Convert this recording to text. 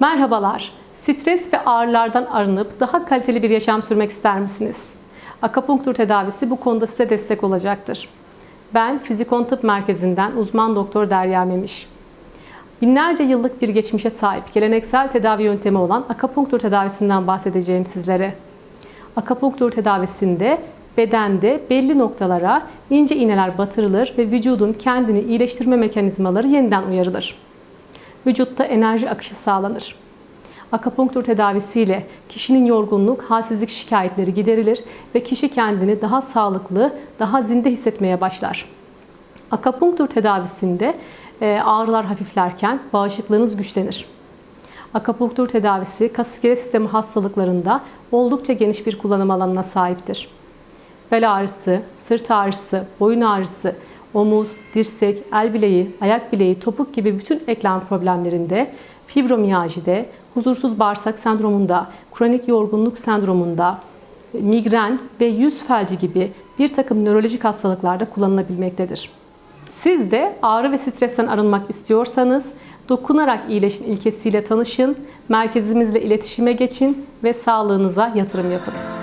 Merhabalar. Stres ve ağrılardan arınıp daha kaliteli bir yaşam sürmek ister misiniz? Akupunktur tedavisi bu konuda size destek olacaktır. Ben Fizikon Tıp Merkezi'nden uzman doktor Derya Memiş. Binlerce yıllık bir geçmişe sahip geleneksel tedavi yöntemi olan akupunktur tedavisinden bahsedeceğim sizlere. Akupunktur tedavisinde bedende belli noktalara ince iğneler batırılır ve vücudun kendini iyileştirme mekanizmaları yeniden uyarılır. Vücutta enerji akışı sağlanır. Akupunktur tedavisiyle kişinin yorgunluk, halsizlik şikayetleri giderilir ve kişi kendini daha sağlıklı, daha zinde hissetmeye başlar. Akupunktur tedavisinde e, ağrılar hafiflerken bağışıklığınız güçlenir. Akupunktur tedavisi kas iskelet sistemi hastalıklarında oldukça geniş bir kullanım alanına sahiptir. Bel ağrısı, sırt ağrısı, boyun ağrısı, omuz, dirsek, el bileği, ayak bileği, topuk gibi bütün eklem problemlerinde, fibromiyajide, huzursuz bağırsak sendromunda, kronik yorgunluk sendromunda, migren ve yüz felci gibi bir takım nörolojik hastalıklarda kullanılabilmektedir. Siz de ağrı ve stresten arınmak istiyorsanız dokunarak iyileşin ilkesiyle tanışın, merkezimizle iletişime geçin ve sağlığınıza yatırım yapın.